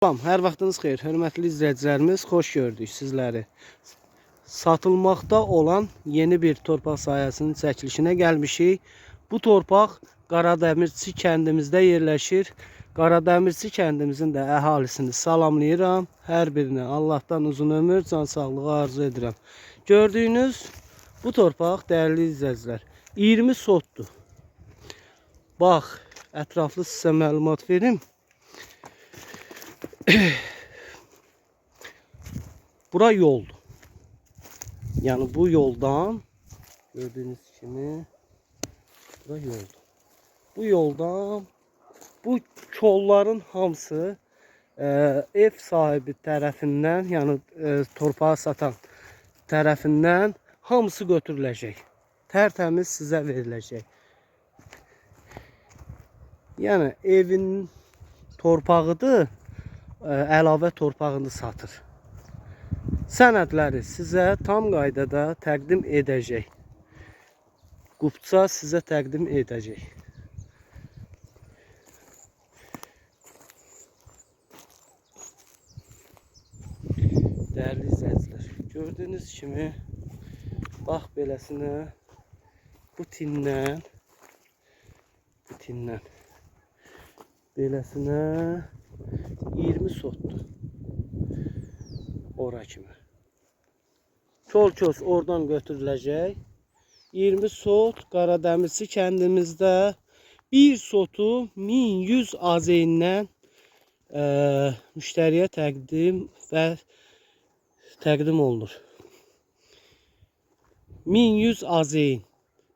Salam, hər vaxtınız xeyir, hörmətli izləyicilərimiz, xoş gördük sizləri. Satılmaqda olan yeni bir torpaq sahəsinin çəkilişinə gəlmişik. Bu torpaq Qaradəmirçi kəndimizdə yerləşir. Qaradəmirçi kəndimizin də əhalisini salamlayıram. Hər birinə Allahdan uzun ömür, can sağlığı arzu edirəm. Gördüyünüz bu torpaq dəyərli izləyicilər 20 sotdur. Bax, ətraflı sizə məlumat verim. Bura yoldu. Yani bu yoldan gördüğünüz kimi bura yoldu. Bu yoldan bu kolların hamısı e, ev sahibi tərəfindən, yəni e, torpağı satan tərəfindən hamısı götürüləcək. Tərtəmiz sizə veriləcək. Yəni evin torpağıdır, əlavə torpağını satır. Sənədləri sizə tam qaydada təqdim edəcək. Qupça sizə təqdim edəcək. Dəyərli izləyicilər, gördüyünüz kimi bax beləsinə bu tindən bu tindən beləsinə 20 sotdur. Ora kimi. Kol kös oradan götürüləcək. 20 sot Qaradəmirçi kəndimizdə bir sotu 1100 azeyindən e, müştəriyə təqdim və təqdim olunur. 1100 azeyin.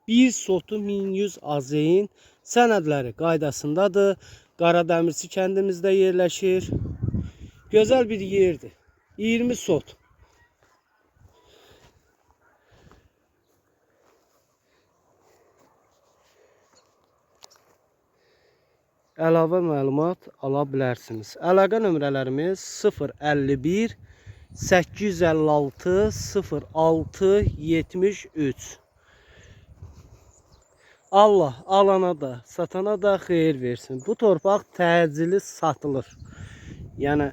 Bir sotu 1100 azeyin sənədləri qaydasındadır. Qaradəmirçi kəndimizdə yerləşir. Gözəl bir yerdir. 20 sot. Əlavə məlumat ala bilərsiniz. Əlaqə nömrələrimiz 051 856 06 73. Allah alana da, satana da xeyir versin. Bu torpaq təcili satılır. Yəni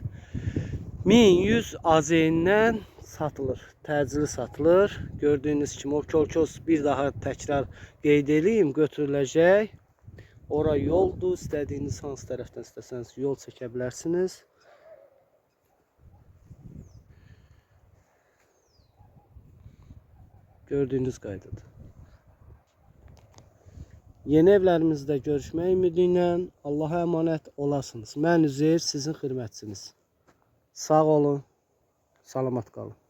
1100 azeyindən satılır. Təcili satılır. Gördüyünüz kimi o kolkos bir daha təkrar qeyd edeyim, götürüləcək. Ora yoldur. İstədiyiniz hansı tərəfdən istəsəniz yol çəkə bilərsiniz. Gördüyünüz qaydadır. Yeni evlərimizdə görüşmək ümidi Allaha əmanət olasınız. Mən Üzeyir, sizin xidmətçiniz. Sağ olun, salamat qalın.